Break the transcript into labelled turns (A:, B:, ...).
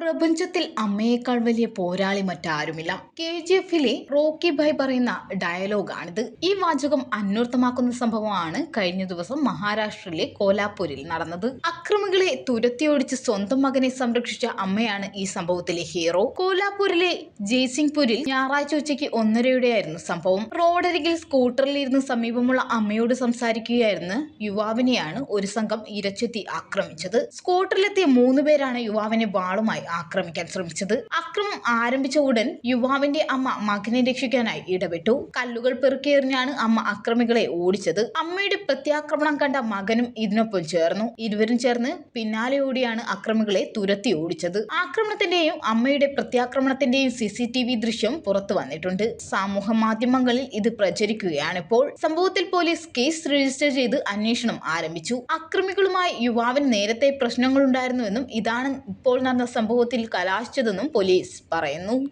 A: പ്രപഞ്ചത്തിൽ അമ്മയേക്കാൾ വലിയ പോരാളി മറ്റാരുമില്ല. കെ ജി എഫിലെ റോക്കി ഭായ് പറയുന്ന ഡയലോഗാണിത്. ഈ വാചകം അന്വർത്ഥമാക്കുന്ന സംഭവമാണ് കഴിഞ്ഞ ദിവസം മഹാരാഷ്ട്രയിലെ കോലാപൂരിൽ നടന്നത്. അക്രമികളെ തുരത്തി തുരത്തിയോടിച്ച് സ്വന്തം മകനെ സംരക്ഷിച്ച അമ്മയാണ് ഈ സംഭവത്തിലെ ഹീറോ. കോലാപൂരിലെ ജയ്സിംഗ്പൂരിൽ ഞായറാഴ്ച ഉച്ചയ്ക്ക് ഒന്നരയോടെയായിരുന്നു സംഭവം. റോഡരികിൽ സ്കൂട്ടറിലിരുന്ന് സമീപമുള്ള അമ്മയോട് സംസാരിക്കുകയായിരുന്നു യുവാവിനെയാണ് ഒരു സംഘം ഇരച്ചെത്തി ആക്രമിച്ചത്. സ്കൂട്ടറിലെത്തിയ മൂന്ന് പേരാണ് യുവാവിനെ വാളുമായി ആക്രമിക്കാൻ ശ്രമിച്ചത്. അക്രമം ആരംഭിച്ച ഉടൻ യുവാവിന്റെ അമ്മ മകനെ രക്ഷിക്കാനായി ഇടപെട്ടു. കല്ലുകൾ പെറുക്കിയെറിഞ്ഞാണ് അമ്മ അക്രമികളെ ഓടിച്ചത്. അമ്മയുടെ പ്രത്യാക്രമണം കണ്ട മകനും ഇതിനൊപ്പം ചേർന്നു. ഇരുവരും ചേർന്ന് പിന്നാലെ ഓടിയാണ് അക്രമികളെ തുരത്തി ഓടിച്ചത്. ആക്രമണത്തിന്റെയും അമ്മയുടെ പ്രത്യാക്രമണത്തിന്റെയും സി സി ടി വി ദൃശ്യം പുറത്തു വന്നിട്ടുണ്ട്. സമൂഹ മാധ്യമങ്ങളിൽ ഇത് പ്രചരിക്കുകയാണിപ്പോൾ. സംഭവത്തിൽ പോലീസ് കേസ് രജിസ്റ്റർ ചെയ്ത് അന്വേഷണം ആരംഭിച്ചു. അക്രമികളുമായി യുവാവിന് നേരത്തെ പ്രശ്നങ്ങളുണ്ടായിരുന്നുവെന്നും ഇതാണ് ഇപ്പോൾ നടന്ന സംഭവത്തിൽ കലാശിച്ചതെന്നും പോലീസ് പറയുന്നു.